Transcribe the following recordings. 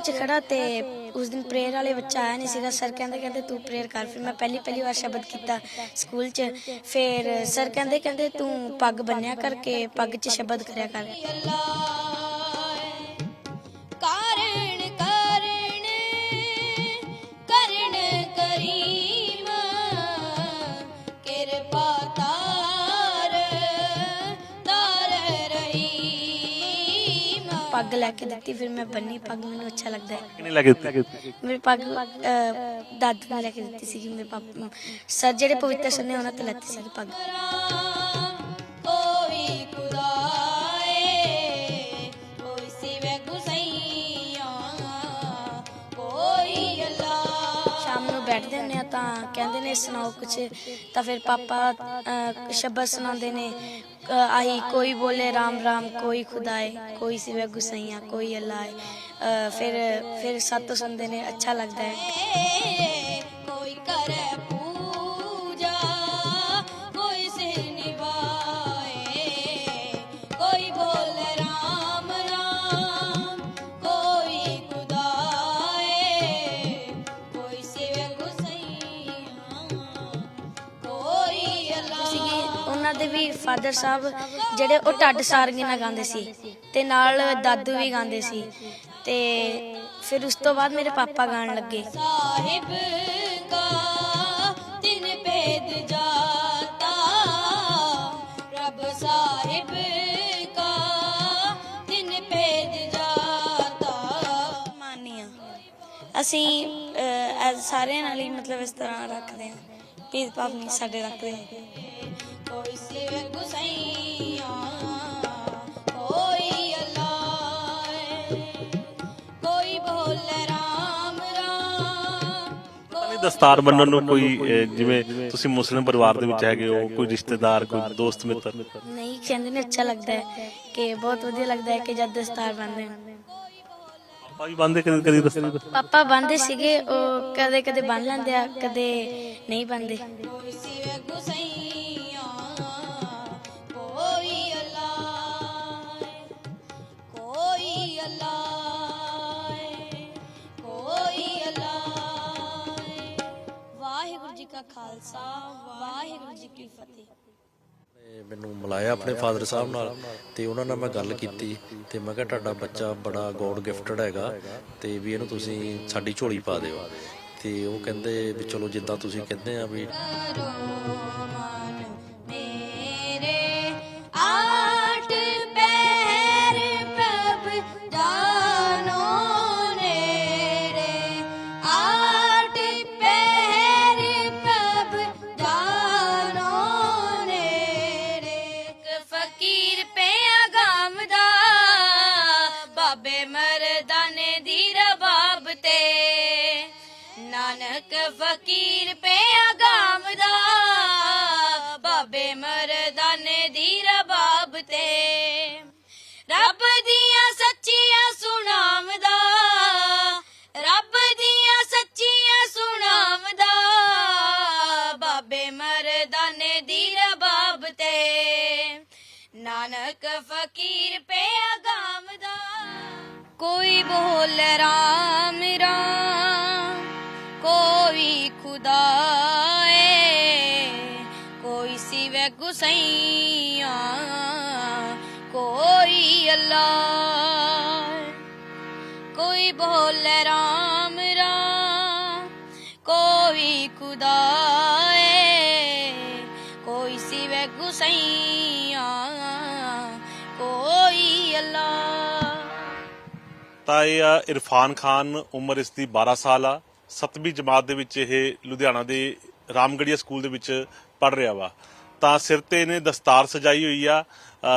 'ਚ ਖੜਾ ਤੇ ਉਸ ਦਿਨ ਪ੍ਰੇਅਰ ਵਾਲੇ ਬੱਚਾ ਆਇਆ ਨਹੀਂ ਸੀਗਾ ਸਰ ਕਹਿੰਦੇ ਕਹਿੰਦੇ ਤੂੰ ਪ੍ਰੇਅਰ ਕਰ। ਫਿਰ ਮੈਂ ਪਹਿਲੀ ਪਹਿਲੀ ਵਾਰ ਸ਼ਬਦ ਕੀਤਾ ਸਕੂਲ 'ਚ। ਫਿਰ ਸਰ ਕਹਿੰਦੇ ਕਹਿੰਦੇ ਤੂੰ ਪੱਗ ਬੰਨਿਆ ਕਰਕੇ ਪੱਗ 'ਚ ਸ਼ਬਦ ਕਰਿਆ ਕਰ। ਪੱਗ ਲੈ ਕੇ ਦਿੱਤੀ ਫਿਰ ਮੈਂ ਬੰਨੀ ਪੱਗ ਮੈਨੂੰ ਅੱਛਾ ਲੱਗਦਾ ਹੈ। ਕਿੰਨੇ ਲੱਗੇ ਦਿੱਤੇ? ਮੇਰੀ ਪੱਗ ਅਹ, ਦਾਦੂ ਨੇ ਲੈ ਕੇ ਦਿੱਤੀ ਸੀਗੀ ਮੇਰੇ ਪਾਪਾ ਸਰ ਜਿਹੜੇ ਪਵਿੱਤਰ ਸਰ ਨੇ ਉਹਨਾਂ ਤੇ ਲੱਤੀ ਸੀਗੀ ਪੱਗ। ਬੈਠਦੇ ਹੁੰਦੇ ਆ ਤਾਂ ਕਹਿੰਦੇ ਨੇ ਸੁਣਾਓ ਕੁਛ। ਤਾਂ ਫਿਰ ਪਾਪਾ ਅਹ, ਸ਼ਬਦ ਸੁਣਾਉਂਦੇ ਨੇ ਆਹੀ ਕੋਈ ਬੋਲੇ ਰਾਮ ਰਾਮ ਕੋਈ ਖੁਦਾਏ ਕੋਈ ਸਿਵੇ ਗੁਸਈਆ ਕੋਈ ਅੱਲਾ ਹੈ ਫਿਰ ਫਿਰ ਸੱਤ ਸੁਣਦੇ ਨੇ ਅੱਛਾ ਲੱਗਦਾ ਹੈ। ਫਾਦਰ ਸਾਹਿਬ ਜਿਹੜੇ ਉਹ ਟੱਡ ਸਾਰੀਆਂ ਨਾਲ ਗਾਉਂਦੇ ਸੀ ਤੇ ਨਾਲ ਦਾਦੂ ਵੀ ਗਾਉਂਦੇ ਸੀ ਤੇ ਫਿਰ ਉਸ ਤੋਂ ਬਾਅਦ ਮੇਰੇ ਪਾਪਾ ਗਾਣ ਲੱਗੇ। ਅਸੀਂ ਸਾਰਿਆਂ ਨਾਲ ਹੀ ਮਤਲਬ ਇਸ ਤਰ੍ਹਾਂ ਰੱਖਦੇ ਹਾਂ। ਭੇਦਭਾਵ ਨਹੀਂ ਸਾਡੇ ਰੱਖਦੇ। ਦਸਤਾਰ ਬੰਨਣ ਨੂੰ ਕੋਈ ਅਹ, ਜਿਵੇਂ ਤੁਸੀਂ ਮੁਸਲਿਮ ਪਰਿਵਾਰ ਦੇ ਵਿੱਚ ਹੈਗੇ ਹੋ ਕੋਈ ਰਿਸ਼ਤੇਦਾਰ ਕੋਈ ਦੋਸਤ ਮਿੱਤਰ? ਨਹੀਂ ਕਹਿੰਦੇ ਨੇ ਅੱਛਾ ਲੱਗਦਾ ਹੈ ਕਿ ਬਹੁਤ ਵਧੀਆ ਲੱਗਦਾ ਹੈ ਕਿ ਜਦ ਦਸਤਾਰ ਬੰਨਦੇ ਹਾਂ। ਪਾਪਾ ਵੀ ਬੰਦੇ ਕਦੀ ਕਦੀ ਦਸਤਾਰ ਪਾਪਾ ਬੰਨਦੇ ਸੀਗੇ ਉਹ ਕਦੇ ਕਦੇ ਬੰਨ ਲੈਂਦੇ ਆ ਕਦੇ ਨਹੀਂ ਬੰਨਦੇ। ਕਾ ਖਾਲਸਾ ਵਾਹਿਗੁਰੂ ਜੀ ਕੀ ਫਤਿਹ। ਤੇ ਮੈਨੂੰ ਮਿਲਾਇਆ ਆਪਣੇ ਫਾਦਰ ਸਾਹਿਬ ਨਾਲ ਤੇ ਉਹਨਾਂ ਨਾਲ ਮੈਂ ਗੱਲ ਕੀਤੀ ਤੇ ਮੈਂ ਕਿਹਾ ਤੁਹਾਡਾ ਬੱਚਾ ਬੜਾ ਗੋਡ ਗਿਫਟਡ ਹੈਗਾ ਤੇ ਵੀ ਇਹਨੂੰ ਤੁਸੀਂ ਸਾਡੀ ਝੋਲੀ ਪਾ ਦਿਓ। ਤੇ ਉਹ ਕਹਿੰਦੇ ਵੀ ਚਲੋ ਜਿੱਦਾਂ ਤੁਸੀਂ ਕਹਿੰਦੇ ਆ ਵੀ ਫਕੀਰ ਪੇ ਅਗਾਮ ਦਾ। ਕੋਈ ਬੋਲ ਰਾਮ ਰਾਮ, ਕੋਈ ਖੁਦਾ ਖੁਦਾਏ, ਕੋਈ ਸਿਵੇ ਗੁਸਈਆ, ਕੋਈ ਅੱਲਾ ਕੋਈ ਬੋਲ ਰਾਮ ਤਾਂ ਇਹ ਆ, ਇਰਫਾਨ ਖਾਨ ਉਮਰ ਇਸ ਦੀ 12 ਸਾਲ ਆ। 7ਵੀਂ ਜਮਾਤ ਦੇ ਵਿੱਚ ਇਹ ਲੁਧਿਆਣਾ ਦੇ ਰਾਮਗੜੀਆ ਸਕੂਲ ਦੇ ਵਿੱਚ ਪੜ ਰਿਹਾ ਵਾ। ਤਾਂ ਸਿਰ ਤੇ ਇਹਨੇ ਦਸਤਾਰ ਸਜਾਈ ਹੋਈ ਆ।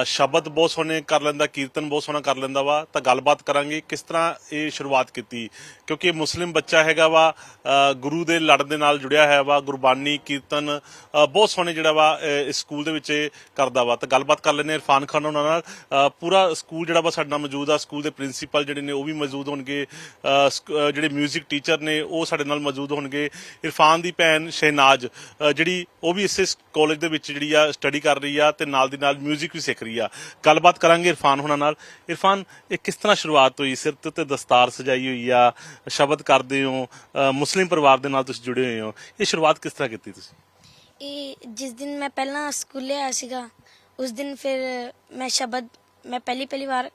ਸ਼ਬਦ ਬਹੁਤ ਸੋਹਣੇ ਕਰ ਲੈਂਦਾ ਕੀਰਤਨ ਬਹੁਤ ਸੋਹਣਾ ਕਰ ਲੈਂਦਾ ਵਾ ਤਾਂ ਗੱਲਬਾਤ ਕਰਾਂਗੇ ਕਿਸ ਤਰ੍ਹਾਂ ਇਹ ਸ਼ੁਰੂਆਤ ਕੀਤੀ ਕਿਉਂਕਿ ਇਹ ਮੁਸਲਿਮ ਬੱਚਾ ਹੈਗਾ ਵਾ ਅ, ਗੁਰੂ ਦੇ ਲੜ ਦੇ ਨਾਲ ਜੁੜਿਆ ਹੋਇਆ ਵਾ ਗੁਰਬਾਨੀ ਕੀਰਤਨ ਅ, ਬਹੁਤ ਸੋਹਣੇ ਜਿਹੜਾ ਵਾ ਅ, ਇਸ ਸਕੂਲ ਦੇ ਵਿੱਚ ਇਹ ਕਰਦਾ ਵਾ ਤਾਂ ਗੱਲਬਾਤ ਕਰ ਲੈਂਦੇ ਹਾਂ ਇਰਫਾਨ ਖਾਨ ਉਹਨਾਂ ਨਾਲ ਅ, ਪੂਰਾ ਸਕੂਲ ਜਿਹੜਾ ਵਾ ਸਾਡੇ ਨਾਲ ਮੌਜੂਦ ਆ ਸਕੂਲ ਦੇ ਪ੍ਰਿੰਸੀਪਲ ਜਿਹੜੇ ਨੇ ਉਹ ਵੀ ਮੌਜੂਦ ਹੋਣਗੇ ਅ, ਸਕ- ਅ, ਜਿਹੜੇ 뮤직 ਟੀਚਰ ਨੇ ਉਹ ਸਾਡੇ ਨਾਲ ਮੌਜੂਦ ਹੋਣਗੇ ਇਰਫਾਨ ਦੀ ਭੈਣ ਸ਼ਹਿਨਾਜ਼ ਅ, ਜਿਹੜੀ ਉਹ ਵੀ ਇਸੇ ਕਾਲਜ ਦੇ ਵਿੱਚ ਜਿਹੜੀ ਆ ਸਟੱਡੀ ਕਰ ਰਹੀ ਆ ਤੇ ਨਾਲ ਦੀ ਨਾਲ 뮤직 ਵੀ ਸਿੱਖ ਆ ਗੱਲਬਾਤ ਕਰਾਂਗੇ ਇਰਫਾਨ ਹੁਣਾਂ ਨਾਲ। ਇਰਫਾਨ, ਇਹ ਕਿਸ ਤਰ੍ਹਾਂ ਸ਼ੁਰੂਆਤ ਹੋਈ? ਸਿਰ ਤੇ ਉੱਤੇ ਦਸਤਾਰ ਸਜਾਈ ਹੋਈ ਆ, ਸ਼ਬਦ ਕਰਦੇ ਹੋ ਮੁਸਲਿਮ ਪਰਿਵਾਰ ਦੇ ਨਾਲ ਤੁਸੀਂ ਜੁੜੇ ਹੋਏ ਹੋ। ਇਹ ਸ਼ੁਰੂਆਤ ਕਿਸ ਤਰ੍ਹਾਂ ਕੀਤੀ ਤੁਸੀਂ? ਇਹ ਜਿਸ ਦਿਨ ਮੈਂ ਪਹਿਲਾਂ ਸਕੂਲੇ ਆਇਆ ਸੀਗਾ, ਉਸ ਦਿਨ ਫਿਰ ਮੈਂ ਸ਼ਬਦ, ਮੈਂ ਪਹਿਲੀ ਪਹਿਲੀ ਵਾਰ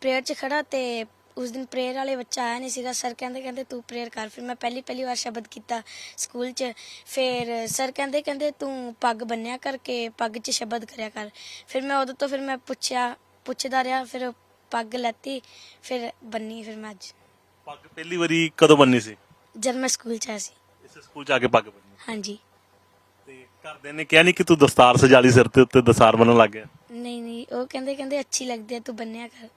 ਪ੍ਰੇਅਰ 'ਚ ਖੜਾ ਤੇ ਉਸ ਦਿਨ ਪ੍ਰੇਅਰ ਵਾਲੇ ਬੱਚਾ ਆਇਆ ਨਹੀਂ ਸੀਗਾ। ਸਰ ਕਹਿੰਦੇ ਕਹਿੰਦੇ ਤੂੰ ਪ੍ਰੇਅਰ ਕਰ। ਫਿਰ ਮੈਂ ਪਹਿਲੀ ਪਹਿਲੀ ਵਾਰ ਸ਼ਬਦ ਕੀਤਾ ਸਕੂਲ 'ਚ। ਫਿਰ ਸਰ ਕਹਿੰਦੇ ਕਹਿੰਦੇ ਤੂੰ ਪੱਗ ਬੰਨਿਆ ਕਰਕੇ ਪੱਗ 'ਚ ਸ਼ਬਦ ਕਰਿਆ ਕਰ। ਫਿਰ ਮੈਂ ਉਦੋਂ ਤੋਂ ਫਿਰ ਮੈਂ ਪੁੱਛਿਆ ਪੁੱਛਦਾ ਰਿਹਾ ਫਿਰ ਪੱਗ ਲੈਤੀ ਫਿਰ ਬੰਨੀ ਫਿਰ ਮੈਂ ਅੱਜ। ਪੱਗ ਪਹਿਲੀ ਵਾਰੀ ਕਦੋਂ ਬੰਨੀ ਸੀ? ਜਦ ਮੈਂ ਸਕੂਲ 'ਚ ਆਇਆ ਸੀ। ਇਸੇ ਸਕੂਲ ਚ ਆ ਕੇ ਪੱਗ ਬੰਨੀ। ਹਾਂਜੀ। ਤੇ ਘਰਦਿਆਂ ਨੇ ਕਿਹਾ ਨਹੀਂ ਕਿ ਤੂੰ ਦਸਤਾਰ ਸਜਾ ਲਈ ਸਿਰ ਤੇ ਉੱਤੇ ਦਸਤਾਰ ਬੰਨਣ ਲੱਗ ਗਿਆ। ਨਹੀਂ ਨਹੀਂ ਉਹ ਕਹਿੰਦੇ ਕਹਿੰਦੇ ਅੱਛੀ ਲੱਗਦੀ ਹੈ ਤੂੰ ਬੰਨਿਆ ਕਰ।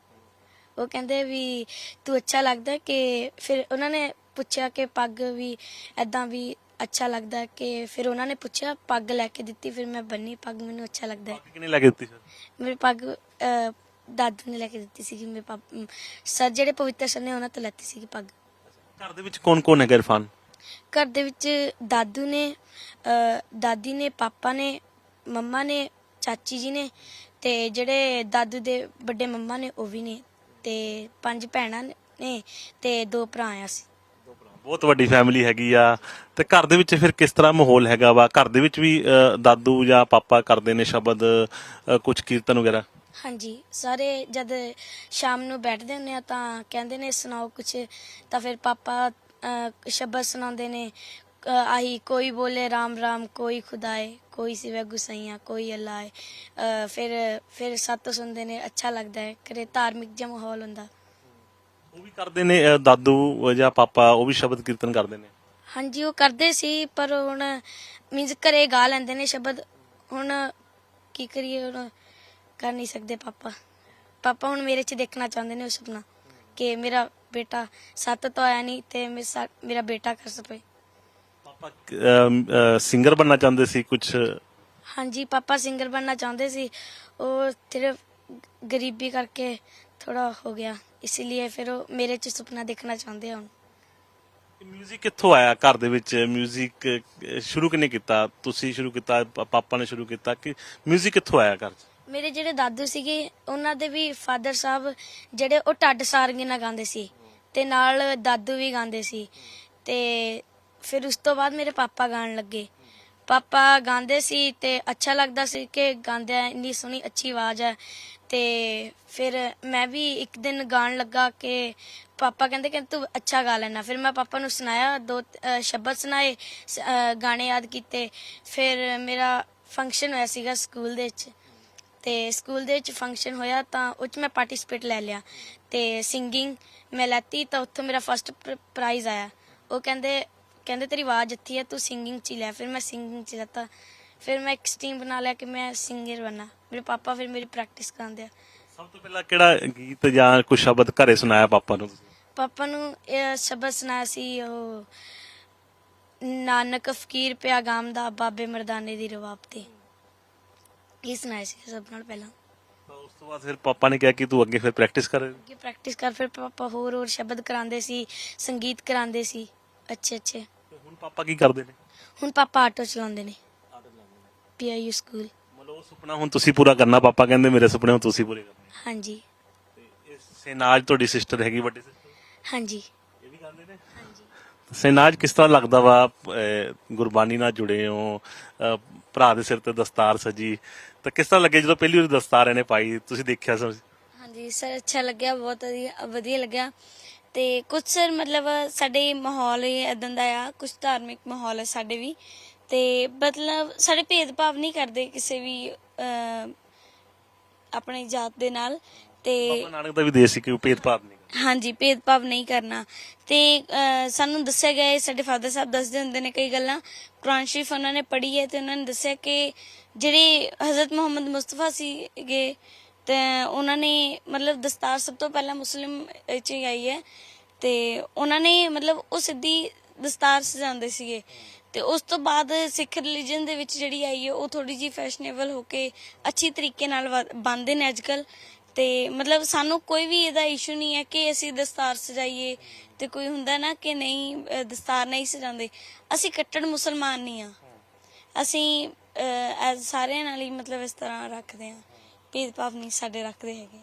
ਉਹ ਕਹਿੰਦੇ ਵੀ ਤੂੰ ਅੱਛਾ ਲੱਗਦਾ ਕਿ ਫਿਰ ਉਹਨਾਂ ਨੇ ਪੁੱਛਿਆ ਕਿ ਪੱਗ ਵੀ ਐਦਾਂ ਵੀ ਅੱਛਾ ਲੱਗਦਾ ਕਿ ਫਿਰ ਉਹਨਾਂ ਨੇ ਪੁੱਛਿਆ ਪੱਗ ਲੈ ਕੇ ਦਿੱਤੀ ਫਿਰ ਮੈਂ ਬੰਨੀ ਪੱਗ ਮੈਨੂੰ ਅੱਛਾ ਲੱਗਦਾ ਹੈ। ਕਿਨੇ ਲੈ ਕੇ ਦਿੱਤੀ ਸਰ? ਮੇਰੀ ਪੱਗ ਅਹ, ਦਾਦੂ ਨੇ ਲੈ ਕੇ ਦਿੱਤੀ ਸੀਗੀ ਮੇਰੇ ਪਾਪਾ ਸਰ ਜਿਹੜੇ ਪਵਿੱਤਰ ਸਰ ਨੇ ਉਹਨਾਂ ਤੋਂ ਲੈਤੀ ਸੀਗੀ ਪੱਗ। ਘਰ ਦੇ ਵਿੱਚ ਕੌਣ ਕੌਣ ਹੈਗਾ ਇਰਫਾਨ ਘਰ ਦੇ ਵਿੱਚ ਦਾਦੂ ਨੇ ਅਹ, ਦਾਦੀ ਨੇ ਪਾਪਾ ਨੇ ਮੰਮਾ ਨੇ ਚਾਚੀ ਜੀ ਨੇ ਤੇ ਜਿਹੜੇ ਦਾਦੂ ਦੇ ਵੱਡੇ ਮੰਮਾ ਨੇ ਉਹ ਵੀ ਨੇ। ਤੇ ਪੰਜ ਭੈਣਾਂ ਨੇ ਤੇ ਦੋ ਭਰਾ ਆ ਸੀ ਬਹੁਤ ਵੱਡੀ ਫੈਮਿਲੀ ਹੈਗੀ ਆ। ਤੇ ਘਰ ਦੇ ਵਿੱਚ ਫਿਰ ਕਿਸ ਤਰ੍ਹਾਂ ਮਾਹੌਲ ਹੈਗਾ ਵਾ? ਘਰ ਦੇ ਵਿੱਚ ਵੀ ਅ, ਦਾਦੂ ਜਾਂ ਪਾਪਾ ਕਰਦੇ ਨੇ ਸ਼ਬਦ ਕੁਝ ਕੀਰਤਨ ਵਗੈਰਾ? ਹਾਂਜੀ। ਸਾਰੇ ਜਦ ਸ਼ਾਮ ਨੂੰ ਬੈਠਦੇ ਹੁੰਦੇ ਆ ਤਾਂ ਕਹਿੰਦੇ ਨੇ ਸੁਣਾਓ ਕੁਛ। ਤਾਂ ਫਿਰ ਪਾਪਾ ਅਹ, ਸ਼ਬਦ ਸੁਣਾਉਂਦੇ ਨੇ ਅਹ, ਆਹੀ ਕੋਈ ਬੋਲੇ ਰਾਮ ਰਾਮ ਕੋਈ ਖੁਦਾਏ। ਕੋਈ ਸਿਵੇ ਗੁਸਈਆ ਕੋਈ ਅੱਲਾ ਹੈ ਫਿਰ ਫਿਰ ਸੱਤ ਸੁਣਦੇ ਨੇ ਅੱਛਾ ਲੱਗਦਾ ਹੈ ਕਰੇ ਧਾਰਮਿਕ ਜਿਹਾ ਮਾਹੌਲ ਹੁੰਦਾ। ਉਹ ਵੀ ਕਰਦੇ ਨੇ ਅ, ਦਾਦੂ ਜਾਂ ਪਾਪਾ ਉਹ ਵੀ ਸ਼ਬਦ ਕੀਰਤਨ ਕਰਦੇ ਨੇ? ਹਾਂਜੀ ਉਹ ਕਰਦੇ ਸੀ ਪਰ ਹੁਣ ਮੀਨਸ ਘਰੇ ਗਾ ਲੈਂਦੇ ਨੇ ਸ਼ਬਦ। ਹੁਣ ਕੀ ਕਰੀਏ ਹੁਣ ਕਰ ਨਹੀਂ ਸਕਦੇ ਪਾਪਾ। ਪਾਪਾ ਹੁਣ ਮੇਰੇ 'ਚ ਦੇਖਣਾ ਚਾਹੁੰਦੇ ਨੇ ਉਹ ਸੁਪਨਾ ਕਿ ਮੇਰਾ ਬੇਟਾ ਸੱਤ ਤੋਂ ਆਇਆ ਨਹੀਂ ਤੇ ਮੇ- ਸਾ- ਮੇਰਾ ਬੇਟਾ ਕਰ ਸਕੇ। ਪਾਪਾ ਸਿੰਗਰ ਬਣਨਾ ਚਾਹੁੰਦੇ ਸੀ ਕੁਝ ਹਾਂਜੀ ਪਾਪਾ ਸਿੰਗਰ ਬਣਨਾ ਚਾਹੁੰਦੇ ਸੀ। ਉਹ ਸਿਰਫ ਗਰੀਬੀ ਕਰਕੇ ਥੋੜਾ ਹੋ ਗਿਆ। ਇਸ ਲਈ ਫਿਰ ਉਹ ਮੇਰੇ 'ਚ ਸੁਪਨਾ ਦੇਖਣਾ ਚਾਹੁੰਦੇ ਹੁਣ। ਮਿਊਜ਼ਿਕ ਕਿੱਥੋਂ ਆਇਆ ਘਰ ਦੇ ਵਿੱਚ? ਮਿਊਜ਼ਿਕ ਸ਼ੁਰੂ ਕਿਨੇ ਕੀਤਾ? ਤੁਸੀਂ ਸ਼ੁਰੂ ਕੀਤਾ ਪਾਪਾ ਨੇ ਸ਼ੁਰੂ ਕੀਤਾ ਕਿ ਮਿਊਜ਼ਿਕ ਕਿੱਥੋਂ ਆਇਆ ਘਰ 'ਚ? ਮੇਰੇ ਜਿਹੜੇ ਦਾਦੂ ਸੀਗੇ ਉਹਨਾਂ ਦੇ ਵੀ ਫਾਦਰ ਸਾਹਿਬ ਜਿਹੜੇ ਉਹ ਟੱਡ ਸਾਰੰਗੀਆਂ ਗਾਉਂਦੇ ਸੀ। ਤੇ ਨਾਲ ਦਾਦੂ ਵੀ ਗਾਉਂਦੇ ਸੀ। ਤੇ ਫਿਰ ਉਸ ਤੋਂ ਬਾਅਦ ਮੇਰੇ ਪਾਪਾ ਗਾਣ ਲੱਗੇ। ਪਾਪਾ ਗਾਉਂਦੇ ਸੀ ਤੇ ਅੱਛਾ ਲੱਗਦਾ ਸੀ ਕਿ ਗਾਉਂਦੇ ਆ ਇੰਨੀ ਸੋਹਣੀ ਅੱਛੀ ਆਵਾਜ਼ ਹੈ। ਤੇ ਫਿਰ ਮੈਂ ਵੀ ਇੱਕ ਦਿਨ ਗਾਣ ਲੱਗਾ ਕਿ ਪਾਪਾ ਕਹਿੰਦੇ ਕਿ ਤੂੰ ਅੱਛਾ ਗਾ ਲੈਣਾ ਫਿਰ ਮੈਂ ਪਾਪਾ ਨੂੰ ਸੁਣਾਇਆ, ਦੋ ਸ਼ਬਦ ਸੁਣਾਏ ਗਾਣੇ ਯਾਦ ਕੀਤੇ। ਫਿਰ ਮੇਰਾ ਫੰਕਸ਼ਨ ਹੋਇਆ ਸੀਗਾ ਸਕੂਲ ਦੇ ਵਿੱਚ। ਤੇ ਸਕੂਲ ਦੇ ਵਿੱਚ ਫੰਕਸ਼ਨ ਹੋਇਆ ਤਾਂ ਉਹ 'ਚ ਮੈਂ ਪਾਰਟਿਸਿਪੇਟ ਲੈ ਲਿਆ। ਤੇ ਸਿੰਗਿੰਗ ਮੈਂ ਲੈਤੀ ਤਾਂ ਉੱਥੋਂ ਮੇਰਾ ਫਸਟ ਪ੍ਰਾਈਜ਼ ਆਇਆ। ਉਹ ਕਹਿੰਦੇ ਕਹਿੰਦੇ ਤੇਰੀ ਆਵਾਜ਼ ਅੱਛੀ ਹੈ ਤੂੰ ਸਿੰਗਿੰਗ 'ਚ ਹੀ ਲੈ ਫਿਰ ਮੈਂ ਸਿੰਗਿੰਗ 'ਚ ਲੈਤਾ। ਫਿਰ ਮੈਂ ਇੱਕ ਸਟ੍ਰੀਮ ਬਣਾ ਲਿਆ ਕਿ ਮੈਂ ਸਿੰਗਰ ਬਣਨਾ ਮੇਰੇ ਪਾਪਾ ਫਿਰ ਮੇਰੀ ਪ੍ਰੈਕਟਿਸ ਕਰਾਉਂਦੇ ਆ। ਸਭ ਤੋਂ ਪਹਿਲਾਂ ਕਿਹੜਾ ਗੀਤ ਜਾਂ ਕੁਝ ਸ਼ਬਦ ਘਰੇ ਸੁਣਾਇਆ ਪਾਪਾ ਨੂੰ? ਪਾਪਾ ਨੂੰ ਇਹ ਸ਼ਬਦ ਸੁਣਾਇਆ ਸੀ ਉਹ ਨਾਨਕ ਫਕੀਰ ਪਿਆ ਗਾਮ ਦਾ ਬਾਬੇ ਮਰਦਾਨੇ ਦੀ ਰਵਾਬ ਤੇ। ਇਹ ਸੁਣਾਇਆ ਸੀ ਸਭ ਨਾਲ ਪਹਿਲਾਂ। ਤਾਂ ਉਸ ਤੋਂ ਬਾਅਦ ਫਿਰ ਪਾਪਾ ਨੇ ਕਿਹਾ ਕਿ ਤੂੰ ਅੱਗੇ ਫਿਰ ਪ੍ਰੈਕਟਿਸ ਕਰ। ਅੱਗੇ ਪ੍ਰੈਕਟਿਸ ਕਰ ਫਿਰ ਪਾਪਾ ਹੋਰ ਹੋਰ ਸ਼ਬਦ ਕਰਾਉਂਦੇ ਸੀ ਸੰਗੀਤ ਕਰਾਉਂਦੇ ਸੀ। ਅੱਛੇ ਅੱਛੇ। ਹੁਣ ਪਾਪਾ ਕੀ ਕਰਦੇ ਨੇ? ਹੁਣ ਪਾਪਾ ਆਟੋ ਚਲਾਉਂਦੇ ਨੇ। PIU school. ਮਤਲਬ ਉਹ ਸੁਪਨਾ ਹੁਣ ਤੁਸੀਂ ਪੂਰਾ ਕਰਨਾ ਪਾਪਾ ਕਹਿੰਦੇ ਮੇਰੇ ਸੁਪਨੇ ਹੁਣ ਤੁਸੀਂ ਪੂਰੇ ਕਰਨੇ। ਹਾਂਜੀ। ਤੇ ਇਹ ਸੇਨਾਜ ਤੁਹਾਡੀ ਸਿਸਟਰ ਹੈਗੀ ਵੱਡੀ ਸਿਸਟਰ ਹਾਂਜੀ। ਇਹ ਵੀ ਕਰਦੇ ਨੇ? ਹਾਂਜੀ। ਸੇਨਾਜ ਕਿਸ ਤਰ੍ਹਾਂ ਲੱਗਦਾ ਵਾ ਅਹ, ਗੁਰਬਾਣੀ ਨਾਲ ਜੁੜੇ ਹੋ? ਭਰਾ ਦੇ ਸਿਰ ਤੇ ਦਸਤਾਰ ਸਜੀ। ਤਾਂ ਕਿਸ ਤਰ੍ਹਾਂ ਲੱਗੇ ਜਦੋਂ ਪਹਿਲੀ ਵਾਰ ਦਸਤਾਰ ਇਹਨੇ ਪਾਈ? ਤੁਸੀਂ ਦੇਖਿਆ ਸੀ? ਹਾਂਜੀ ਸਰ ਅੱਛਾ ਲੱਗਿਆ ਬਹੁਤ ਵਧੀਆ ਲੱਗਿਆ। ਤੇ ਕੁਝ ਸਰ ਮਤਲਬ ਸਾਡੇ ਮਾਹੌਲ ਹੀ ਇਦਾਂ ਦਾ ਆ ਕੁਝ ਧਾਰਮਿਕ ਮਾਹੌਲ ਹੈ ਸਾਡੇ ਵੀ। ਤੇ ਮਤਲਬ ਸਾਡੇ ਭੇਦਭਾਵ ਨਹੀਂ ਕਰਦੇ ਕਿਸੇ ਵੀ ਆਪਣੀ ਜਾਤ ਦੇ ਨਾਲ। ਤੇ ਬਾਬਾ ਨਾਨਕ ਦਾ ਵੀ ਦੇਸ਼ ਸੀ ਕਿ ਭੇਦਭਾਵ ਨਹੀਂ। ਹਾਂਜੀ ਭੇਦਭਾਵ ਨਹੀਂ ਕਰਨਾ। ਤੇ ਸਾਨੂੰ ਦੱਸਿਆ ਗਿਆ ਹੈ ਸਾਡੇ ਫਾਦਰ ਸਾਹਿਬ ਦੱਸਦੇ ਹੁੰਦੇ ਨੇ ਕਈ ਗੱਲਾਂ। ਕੁਰਾਨ ਸ਼ਰੀਫ ਉਹਨਾਂ ਨੇ ਪੜ੍ਹੀ ਹੈ ਤੇ ਉਹਨਾਂ ਨੇ ਦੱਸਿਆ ਕਿ ਜਿਹੜੇ ਹਜ਼ਰਤ ਮੁਹੰਮਦ ਮੁਸਤਫਾ ਸੀਗੇ ਤੇ ਉਹਨਾਂ ਨੇ ਮਤਲਬ ਦਸਤਾਰ ਸਭ ਤੋਂ ਪਹਿਲਾਂ ਮੁਸਲਿਮ ਚ ਹੀ ਆਈ ਹੈ ਤੇ ਉਹਨਾਂ ਨੇ ਮਤਲਬ ਉਹ ਸਿੱਧੀ ਦਸਤਾਰ ਸਜਾਉਂਦੇ ਸੀਗੇ। ਤੇ ਉਸ ਤੋਂ ਬਾਅਦ ਸਿੱਖ ਰਿਲੀਜਨ ਦੇ ਵਿੱਚ ਜਿਹੜੀ ਆਈ ਹੈ, ਉਹ ਥੋੜੀ ਜੀ ਫੈਸ਼ਨੇਬਲ ਹੋ ਕੇ ਅੱਛੀ ਤਰੀਕੇ ਨਾਲ ਵ- ਬਣਦੇ ਨੇ ਅੱਜਕੱਲ ਤੇ ਮਤਲਬ ਸਾਨੂੰ ਕੋਈ ਵੀ ਇਹਦਾ ਇਸ਼ੂ ਨਹੀਂ ਹੈ ਕਿ ਅਸੀਂ ਦਸਤਾਰ ਸਜਾਈਏ ਤੇ ਕੋਈ ਹੁੰਦਾ ਨਾ ਕਿ ਨਹੀਂ ਦਸਤਾਰ ਨਹੀਂ ਸਜਾਉਂਦੇ। ਅਸੀਂ ਕੱਟੜ ਮੁਸਲਮਾਨ ਨਹੀਂ ਆ ਅਸੀਂ ਐਜ਼ ਸਾਰਿਆਂ ਨਾਲ ਹੀ ਮਤਲਬ ਇਸ ਤਰ੍ਹਾਂ ਰੱਖਦੇ ਆ ਭੇਦਭਾਵ ਨਹੀਂ ਸਾਡੇ ਰੱਖਦੇ ਹੈਗੇ।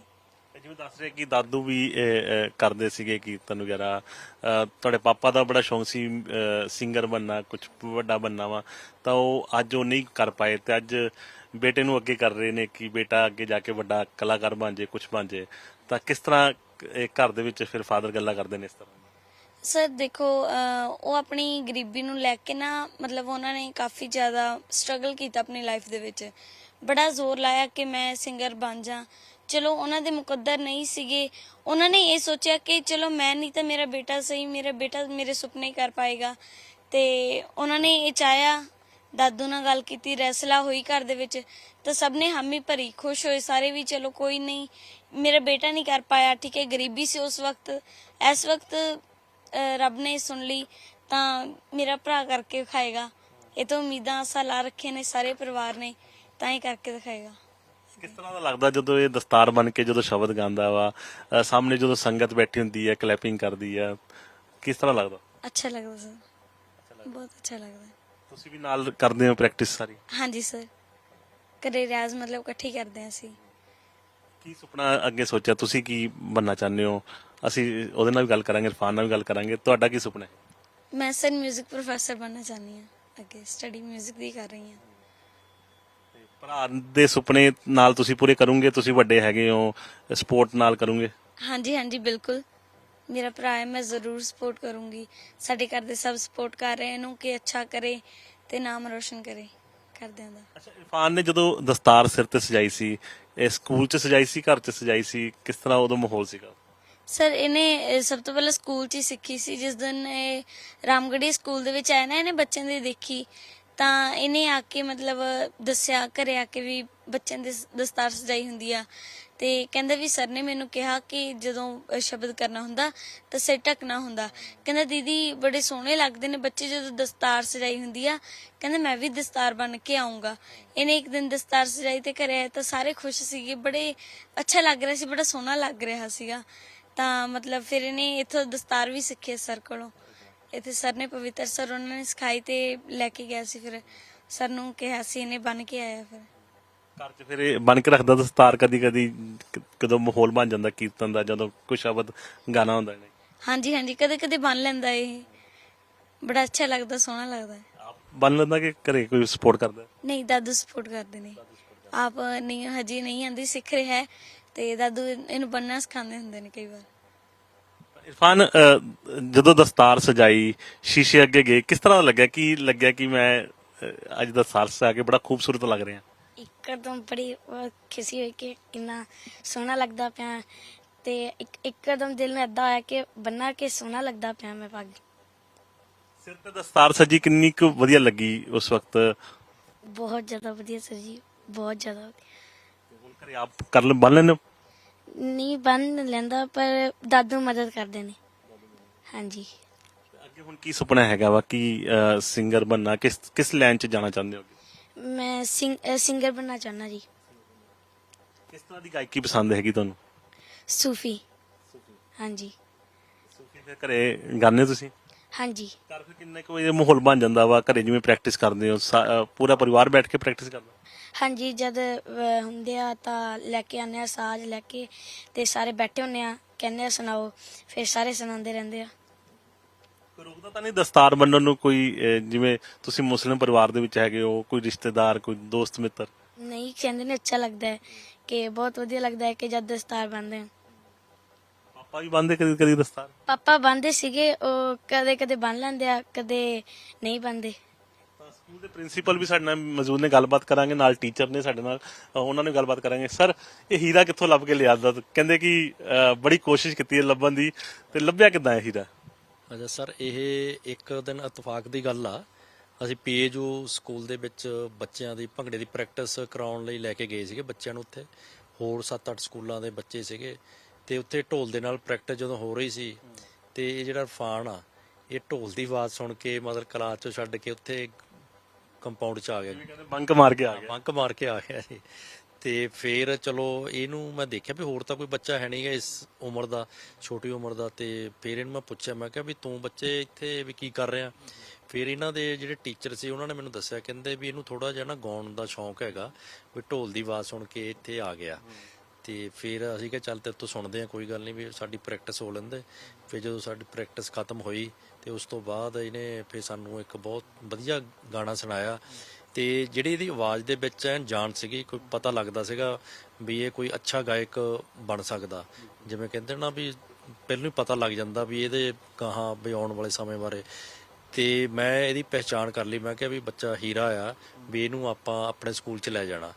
ਤੇ ਜਿਵੇਂ ਦੱਸ ਰਹੇ ਕਿ ਦਾਦੂ ਵੀ ਅਹ, ਕਰਦੇ ਸੀਗੇ ਕੀਰਤਨ ਵਗੈਰਾ ਅਹ, ਤੁਹਾਡੇ ਪਾਪਾ ਦਾ ਬੜਾ ਸ਼ੌਂਕ ਸੀ ਸਿੰਗਰ ਬੰਨਾ ਕੁਝ ਵੱਡਾ ਬੰਨਾ ਵਾ। ਤਾਂ ਉਹ ਅੱਜ ਉਹ ਨਹੀਂ ਕਰ ਪਾਏ ਤੇ ਅੱਜ ਬੇਟੇ ਨੂੰ ਅੱਗੇ ਕਰ ਰਹੇ ਨੇ ਕਿ ਬੇਟਾ ਅੱਗੇ ਜਾ ਕੇ ਵੱਡਾ ਕਲਾਕਾਰ ਬਣ ਜੇ ਕੁਝ ਬਣ ਜੇ। ਤਾਂ ਕਿਸ ਤਰ੍ਹਾਂ ਇਹ ਘਰ ਦੇ ਵਿੱਚ ਫਿਰ ਫਾਦਰ ਗੱਲਾਂ ਕਰਦੇ ਨੇ ਇਸ ਤਰ੍ਹਾਂ? ਸਰ ਦੇਖੋ ਅਹ, ਉਹ ਆਪਣੀ ਗਰੀਬੀ ਨੂੰ ਲੈ ਕੇ ਨਾ ਮਤਲਬ ਉਹਨਾਂ ਨੇ ਕਾਫੀ ਜ਼ਿਆਦਾ ਸਟਰਗਲ ਕੀਤਾ ਆਪਣੀ ਲਾਈਫ ਦੇ ਵਿੱਚ। ਬੜਾ ਜ਼ੋਰ ਲਾਇਆ ਕਿ ਮੈਂ ਸਿੰਗਰ ਬਣ ਜਾ। ਚਲੋ, ਉਹਨਾਂ ਦੇ ਮੁਕੱਦਰ ਨਹੀਂ ਸੀਗੇ। ਉਹਨਾਂ ਨੇ ਇਹ ਸੋਚਿਆ ਕਿ ਚਲੋ, ਮੈਂ ਨਹੀਂ ਤਾਂ ਮੇਰਾ ਬੇਟਾ ਸਹੀ, ਮੇਰਾ ਬੇਟਾ ਮੇਰੇ ਸੁਪਨੇ ਕਰ ਪਾਏਗਾ। ਤੇ ਉਹਨਾਂ ਨੇ ਇਹ ਚਾਹਿਆ, ਦਾਦੂ ਨਾਲ ਗੱਲ ਕੀਤੀ, ਰੈਸਲਾ ਹੋਈ ਘਰ ਦੇ ਵਿੱਚ। ਤਾਂ ਸਭ ਨੇ ਹਾਮੀ ਭਰੀ, ਖੁਸ਼ ਹੋਏ, ਸਾਰੇ ਵੀ ਚਲੋ, ਕੋਈ ਨਹੀਂ, ਮੇਰਾ ਬੇਟਾ ਨਹੀਂ ਕਰ ਪਾਇਆ। ਠੀਕ ਹੈ, ਗਰੀਬੀ ਸੀ ਉਸ ਵਕਤ। ਇਸ ਵਕਤ ਰੱਬ ਨੇ ਸੁਣ ਲਈ, ਤਾਂ ਮੇਰਾ ਭਰਾ ਕਰਕੇ ਖਾਏਗਾ। ਇਹ ਤਾਂ ਉਮੀਦਾਂ, ਆਸਾਂ ਲਾ ਰੱਖੇ ਨੇ ਸਾਰੇ ਪਰਿਵਾਰ ਨੇ। ਤਾਂ ਹੀ ਕਰਕੇ ਦਿਖਾਏਗਾ ਕਿਸ ਤਰ੍ਹਾਂ ਦਾ ਲੱਗਦਾ ਜਦੋਂ ਇਹ ਦਸਤਾਰ ਬਣ ਕੇ ਜਦੋਂ ਸ਼ਬਦ ਗਾਉਂਦਾ ਵਾ ਅਹ, ਸਾਹਮਣੇ ਜਦੋਂ ਸੰਗਤ ਬੈਠੀ ਹੁੰਦੀ ਹੈ ਕਲੈਪਿੰਗ ਕਰਦੀ ਹੈ ਕਿਸ ਤਰ੍ਹਾਂ ਲੱਗਦਾ ਅੱਛਾ ਲੱਗਦਾ ਸਰ ਬਹੁਤ ਅੱਛਾ ਲੱਗਦਾ ਤੁਸੀਂ ਵੀ ਨਾਲ ਕਰਦੇ ਹੋ ਪ੍ਰੈਕਟਿਸ ਸਾਰੀ ਹਾਂਜੀ ਸਰ ਕਰੇ ਰਿਆਜ਼ ਮਤਲਬ ਇਕੱਠੇ ਹੀ ਕਰਦੇ ਹਾਂ ਅਸੀਂ ਕੀ ਸੁਪਨਾ ਅੱਗੇ ਸੋਚਿਆ ਤੁਸੀਂ ਕੀ ਬੰਨਾ ਚਾਹੁੰਦੇ ਹੋ ਅਸੀਂ ਉਹਦੇ ਨਾਲ ਵੀ ਗੱਲ ਕਰਾਂਗੇ ਇਰਫਾਨ ਨਾਲ ਵੀ ਗੱਲ ਕਰਾਂਗੇ ਤੁਹਾਡਾ ਕੀ ਸੁਪਨਾ ਹੈ ਮੈਂ ਸਰ 뮤직 ਪ੍ਰੋਫੈਸਰ ਬਣਨਾ ਚਾਹੁੰਦੀ ਹਾਂ ਅੱਗੇ ਸਟੱਡੀ 뮤직 ਦੀ ਕਰ ਰਹੀ ਹਾਂ ਭਰਾ ਦੇ ਸੁਪਨੇ ਨਾਲ ਤੁਸੀਂ ਪੂਰੇ ਕਰੋਗੇ? ਤੁਸੀਂ ਵੱਡੇ ਹੈਗੇ ਹੋ ਸਪੋਰਟ ਨਾਲ ਕਰੋਗੇ? ਹਾਂਜੀ ਹਾਂਜੀ ਬਿਲਕੁਲ। ਮੇਰਾ ਭਰਾ ਹੈ ਮੈਂ ਜ਼ਰੂਰ ਸਪੋਰਟ ਕਰੂੰਗੀ। ਸਾਡੇ ਘਰ ਦੇ ਸਭ ਸਪੋਰਟ ਕਰ ਰਹੇ ਇਹਨੂੰ ਕਿ ਅੱਛਾ ਕਰੇ ਤੇ ਨਾਮ ਰੋਸ਼ਨ ਕਰੇ ਕਰਦਿਆਂ ਦਾ। ਅੱਛਾ ਇਰਫਾਨ ਨੇ ਜਦੋਂ ਦਸਤਾਰ ਸਿਰ ਤੇ ਸਜਾਈ ਸੀ ਇਹ ਸਕੂਲ 'ਚ ਸਜਾਈ ਸੀ ਘਰ 'ਚ ਸਜਾਈ ਸੀ? ਕਿਸ ਤਰ੍ਹਾਂ ਉਦੋਂ ਮਾਹੌਲ ਸੀਗਾ? ਸਰ ਇਹਨੇ ਅਹ, ਸਭ ਤੋਂ ਪਹਿਲਾਂ ਸਕੂਲ 'ਚ ਹੀ ਸਿੱਖੀ ਸੀ। ਜਿਸ ਦਿਨ ਇਹ ਰਾਮਗੜੀ ਸਕੂਲ ਦੇ ਵਿੱਚ ਆਇਆ ਨਾ ਇਹਨੇ ਬੱਚਿਆਂ ਦੀ ਦੇਖੀ। ਤਾਂ ਇਹਨੇ ਆ ਕੇ ਮਤਲਬ ਦੱਸਿਆ, ਘਰੇ ਆ ਕੇ ਵੀ ਬੱਚਿਆਂ ਦੇ ਦਸਤਾਰ ਸਜਾਈ ਹੁੰਦੀ ਆ। ਤੇ ਕਹਿੰਦਾ ਵੀ ਸਰ ਨੇ ਮੈਨੂੰ ਕਿਹਾ ਕਿ ਜਦੋਂ ਸ਼ਬਦ ਕਰਨਾ ਹੁੰਦਾ ਤਾਂ ਸਿਰ ਢੱਕਣਾ ਹੁੰਦਾ। ਕਹਿੰਦਾ, ਦੀਦੀ, ਬੜੇ ਸੋਹਣੇ ਲੱਗਦੇ ਨੇ ਬੱਚੇ ਜਦੋਂ ਦਸਤਾਰ ਸਜਾਈ ਹੁੰਦੀ ਆ। ਕਹਿੰਦਾ, ਮੈਂ ਵੀ ਦਸਤਾਰ ਬਣ ਕੇ ਆਉਂਗਾ ਇਹਨੇ ਇੱਕ ਦਿਨ ਦਸਤਾਰ ਸਜਾਈ ਤੇ ਘਰੇ ਆਇਆ ਤਾਂ ਸਾਰੇ ਖੁਸ਼ ਸੀਗੇ। ਬੜੇ ਅੱਛਾ ਲੱਗ ਰਿਹਾ ਸੀ, ਬੜਾ ਸੋਹਣਾ ਲੱਗ ਰਿਹਾ ਸੀਗਾ। ਤਾਂ ਮਤਲਬ ਫਿਰ ਇਹਨੇ ਇੱਥੋਂ ਦਸਤਾਰ ਵੀ ਸਿੱਖੀ ਸਰ ਕੋਲੋਂ। ਇੱਥੇ ਸਰ ਨੇ ਪਵਿੱਤਰ ਸਰ ਉਹਨਾਂ ਨੇ ਸਿਖਾਈ ਤੇ ਲੈ ਕੇ ਗਿਆ ਸੀ ਫਿਰ। ਸਰ ਨੂੰ ਕਿਹਾ ਸੀ ਇਹਨੇ ਬਣ ਕੇ ਆਇਆ ਫਿਰ। ਘਰ 'ਚ ਫਿਰ ਇਹ ਬਣ ਕੇ ਰੱਖਦਾ ਦਸਤਾਰ ਕਦੀ ਕਦੀ ਕਦੋਂ ਮਾਹੌਲ ਬਣ ਜਾਂਦਾ ਕੀਰਤਨ ਦਾ ਜਦੋਂ ਕੋਈ ਸ਼ਬਦ ਗਾਣਾ ਹੁੰਦਾ ਨੇ ਹਾਂਜੀ ਹਾਂਜੀ ਕਦੇ ਕਦੇ ਬਣ ਲੈਂਦਾ ਇਹ। ਬੜਾ ਅੱਛਾ ਲੱਗਦਾ ਸੋਹਣਾ ਲੱਗਦਾ। ਆਪ ਬਣ ਲੈਂਦਾ ਕਿ ਘਰੇ ਕੋਈ ਸਪੋਰਟ ਕਰਦਾ? ਨਹੀਂ ਦਾਦੂ ਸਪੋਰਟ ਕਰਦੇ ਨੇ। ਆਪ ਨਹੀਂ ਹਜੇ ਨਹੀਂ ਆਂਦੀ ਸਿੱਖ ਰਿਹਾ ਹੈ। ਤੇ ਦਾਦੂ ਇਹਨੂੰ ਬੰਨਣਾ ਸਿਖਾਉਂਦੇ ਹੁੰਦੇ ਨੇ ਕਈ ਵਾਰ। ਇਰਫਾਨ ਜਦੋਂ ਦਸਤਾਰ ਸਜਾਈ ਸ਼ੀਸ਼ੇ ਅੱਗੇ ਗਏ ਕਿਸ ਤਰ੍ਹਾਂ ਦਾ ਲੱਗਿਆ? ਕੀ ਲੱਗਿਆ ਕਿ ਮੈਂ ਅੱਜ ਦਸਤਾਰ ਸਜਾ ਕੇ ਬੜਾ ਖੂਬਸੂਰਤ ਲੱਗ ਰਿਹਾ? ਇੱਕਦਮ ਬੜੀ ਖੁਸ਼ੀ ਹੋਈ ਕਿ ਕਿੰਨਾ ਸੋਹਣਾ ਲੱਗਦਾ ਪਿਆ। ਤੇ ਇੱਕ ਇੱਕਦਮ ਦਿਲ ਨੂੰ ਏਦਾਂ ਹੋਇਆ ਕਿ ਬੰਨਾ ਕੇ ਸੋਹਣਾ ਲੱਗਦਾ ਪਿਆ ਮੈਂ ਪੱਗ। ਸਿਰ ਤੇ ਦਸਤਾਰ ਸਜੀ ਕਿੰਨੀ ਕੁ ਵਧੀਆ ਲੱਗੀ ਉਸ ਵਕਤ? ਬਹੁਤ ਜ਼ਿਆਦਾ ਵਧੀਆ ਸਰ ਜੀ ਬਹੁਤ ਜ਼ਿਆਦਾ ਹੁਣ ਘਰੇ ਆਪ ਕਰ ਲੈ ਲੈਂਦੇ ਹੋ? ਨਹੀਂ ਬੰਨ ਲੈਂਦਾ ਪਰ ਦਾਦੂ ਮਦਦ ਕਰਦੇ ਨੇ। ਹਾਂਜੀ। ਅੱਗੇ ਹੁਣ ਕੀ ਸੁਪਨਾ ਹੈਗਾ ਵਾ? ਕਿ ਸਿੰਗਰ ਬਣਨਾ? ਕਿਸ ਕਿਸ ਲਾਈਨ 'ਚ ਜਾਣਾ ਚਾਹੁੰਦੇ ਹੋ ਮੈਂ ਸਿੰਗਰ ਬਣਨਾ ਚਾਹੁੰਦਾ ਜੀ। ਕਿਸ ਤਰ੍ਹਾਂ ਦੀ ਗਾਇਕੀ ਪਸੰਦ ਹੈਗੀ ਤੁਹਾਨੂੰ? ਸੂਫੀ। ਹਾਂਜੀ। ਸੂਫੀ ਫਿਰ ਘਰੇ ਗਾਣੇ ਤੁਸੀਂ? ਹਾਂਜੀ। ਘਰ ਫਿਰ ਕਿੰਨੇ ਕੁ ਵਜੇ ਮਾਹੌਲ ਬਣ ਜਾਂਦਾ ਵਾ? ਘਰੇ ਜਿਵੇਂ ਪ੍ਰੈਕਟਿਸ ਕਰਦੇ ਹੋ ਪੂਰਾ ਪਰਿਵਾਰ ਬੈਠ ਕੇ ਪ੍ਰੈਕਟਿਸ ਕਰਦਾ? ਹਾਂਜੀ ਜਦ ਹੁੰਦੇ ਆ ਤਾਂ ਲੈ ਕੇ ਆਉਂਦੇ ਆ ਸਾਜ਼ ਲੈ ਕੇ ਤੇ ਸਾਰੇ ਬੈਠੇ ਹੁੰਦੇ ਆ ਕਹਿੰਦੇ ਆ ਸੁਣਾਓ ਫਿਰ ਸਾਰੇ ਸੁਣਾਉਂਦੇ ਰਹਿੰਦੇ ਆ। ਰੋਕਦਾ ਤਾਂ ਨਹੀਂ ਦਸਤਾਰ ਬੰਨਣ ਨੂੰ ਕੋਈ ਜਿਵੇਂ ਤੁਸੀਂ ਮੁਸਲਿਮ ਪਰਿਵਾਰ ਦੇ ਵਿੱਚ ਹੈਗੇ ਹੋ ਕੋਈ ਰਿਸ਼ਤੇਦਾਰ ਕੋਈ ਦੋਸਤ ਮਿੱਤਰ? ਨਹੀਂ ਕਹਿੰਦੇ ਨੇ ਅੱਛਾ ਲੱਗਦਾ ਹੈ ਕਿ ਬਹੁਤ ਵਧੀਆ ਲੱਗਦਾ ਹੈ ਕਿ ਜਦ ਦਸਤਾਰ ਬੰਨਦੇ ਆ। ਪਾਪਾ ਵੀ ਬੰਨਦੇ ਕਦੀ ਕਦੀ ਦਸਤਾਰ? ਪਾਪਾ ਬੰਨਦੇ ਸੀਗੇ ਉਹ ਕਦੇ ਕਦੇ ਬੰਨ ਲੈਂਦੇ ਆ ਕਦੇ ਨਹੀਂ ਬੰਨਦੇ। ਸਕੂਲ ਦੇ ਪ੍ਰਿੰਸੀਪਲ ਵੀ ਸਾਡੇ ਨਾਲ ਮੌਜੂਦ ਨੇ ਗੱਲਬਾਤ ਕਰਾਂਗੇ ਨਾਲ ਟੀਚਰ ਨੇ ਸਾਡੇ ਨਾਲ ਅਹ ਉਹਨਾਂ ਨਾਲ ਗੱਲਬਾਤ ਕਰਾਂਗੇ। ਸਰ ਇਹ ਹੀਰਾ ਕਿੱਥੋਂ ਲੱਭ ਕੇ ਲਿਆਦਾ? ਕਹਿੰਦੇ ਕਿ ਅਹ, ਬੜੀ ਕੋਸ਼ਿਸ਼ ਕੀਤੀ ਹੈ ਲੱਭਣ ਦੀ ਤੇ ਲੱਭਿਆ ਕਿੱਦਾਂ ਇਹ ਹੀਰਾ? ਅੱਛਾ ਸਰ ਇਹ ਇੱਕ ਦਿਨ ਇਤਫਾਕ ਦੀ ਗੱਲ ਆ। ਅਸੀਂ ਪੀਏਯੂ ਸਕੂਲ ਦੇ ਵਿੱਚ ਬੱਚਿਆਂ ਦੀ ਭੰਗੜੇ ਦੀ ਪ੍ਰੈਕਟਿਸ ਕਰਾਉਣ ਲਈ ਲੈ ਕੇ ਗਏ ਸੀਗੇ ਬੱਚਿਆਂ ਨੂੰ ਉੱਥੇ। ਹੋਰ 7-8 ਸਕੂਲਾਂ ਦੇ ਬੱਚੇ ਸੀਗੇ। ਤੇ ਉੱਥੇ ਢੋਲ ਦੇ ਨਾਲ ਪ੍ਰੈਕਟਿਸ ਜਦੋਂ ਹੋ ਰਹੀ ਸੀ ਤੇ ਇਹ ਜਿਹੜਾ ਇਰਫਾਨ ਆ ਇਹ ਢੋਲ ਦੀ ਆਵਾਜ਼ ਸੁਣ ਕੇ ਮਤਲਬ ਕਲਾਸ ਚੋਂ ਛੱਡ ਕੇ ਉੱਥੇ ਕੰਪਾਊਂਡ 'ਚ ਆ ਗਿਆ ਕਹਿੰਦੇ ਬੰਕ ਮਾਰ ਕੇ ਆ ਗਿਆ। ਬੰਕ ਮਾਰ ਕੇ ਆ ਗਿਆ ਜੀ। ਤੇ ਫਿਰ ਚਲੋ ਇਹਨੂੰ ਮੈਂ ਦੇਖਿਆ ਵੀ ਹੋਰ ਤਾਂ ਕੋਈ ਬੱਚਾ ਹੈ ਨਹੀਂਗਾ ਇਸ ਉਮਰ ਦਾ ਛੋਟੀ ਉਮਰ ਦਾ ਤੇ ਫਿਰ ਇਹਨੂੰ ਮੈਂ ਪੁੱਛਿਆ ਮੈਂ ਕਿਹਾ ਵੀ ਤੂੰ ਬੱਚੇ ਇੱਥੇ ਵੀ ਕੀ ਕਰ ਰਿਹਾ? ਫਿਰ ਇਹਨਾਂ ਦੇ ਜਿਹੜੇ ਟੀਚਰ ਸੀ ਉਹਨਾਂ ਨੇ ਮੈਨੂੰ ਦੱਸਿਆ ਕਹਿੰਦੇ ਵੀ ਇਹਨੂੰ ਥੋੜਾ ਜਿਹਾ ਨਾ ਗਾਉਣ ਦਾ ਸ਼ੌਂਕ ਹੈਗਾ ਵੀ ਢੋਲ ਦੀ ਆਵਾਜ਼ ਸੁਣ ਕੇ ਇੱਥੇ ਆ ਗਿਆ। ਤੇ ਫਿਰ ਅਸੀਂ ਕਿਹਾ ਚੱਲ ਤੇਰੇ ਤੋਂ ਸੁਣਦੇ ਆ ਕੋਈ ਗੱਲ ਨਹੀਂ ਵੀ ਸਾਡੀ ਪ੍ਰੈਕਟਿਸ ਹੋ ਲੈਂਦੇ। ਫਿਰ ਜਦੋਂ ਸਾਡੀ ਪ੍ਰੈਕਟਿਸ ਖਤਮ ਹੋਈ ਤੇ ਉਸ ਤੋਂ ਬਾਅਦ ਇਹਨੇ ਫਿਰ ਸਾਨੂੰ ਇੱਕ ਬਹੁਤ ਵਧੀਆ ਗਾਣਾ ਸੁਣਾਇਆ ਤੇ ਜਿਹੜੀ ਇਹਦੀ ਆਵਾਜ਼ ਦੇ ਵਿੱਚ ਐਨ ਜਾਨ ਸੀਗੀ, ਕੋਈ ਪਤਾ ਲੱਗਦਾ ਸੀਗਾ ਵੀ ਇਹ ਕੋਈ ਅੱਛਾ ਗਾਇਕ ਬਣ ਸਕਦਾ। ਜਿਵੇਂ ਕਹਿੰਦੇ ਨਾ ਵੀ ਪਹਿਲਾਂ ਹੀ ਪਤਾ ਲੱਗ ਜਾਂਦਾ ਵੀ ਇਹਦੇ ਕਹਾਂ ਵੀ ਆਉਣ ਵਾਲੇ ਸਮੇਂ ਬਾਰੇ। ਤੇ ਮੈਂ ਇਹਦੀ ਪਹਿਚਾਣ ਕਰ ਲਈ, ਮੈਂ ਕਿਹਾ ਵੀ ਬੱਚਾ ਹੀਰਾ ਆ, ਵੀ ਇਹਨੂੰ ਆਪਾਂ ਆਪਣੇ ਸਕੂਲ 'ਚ ਲੈ ਜਾਣਾ।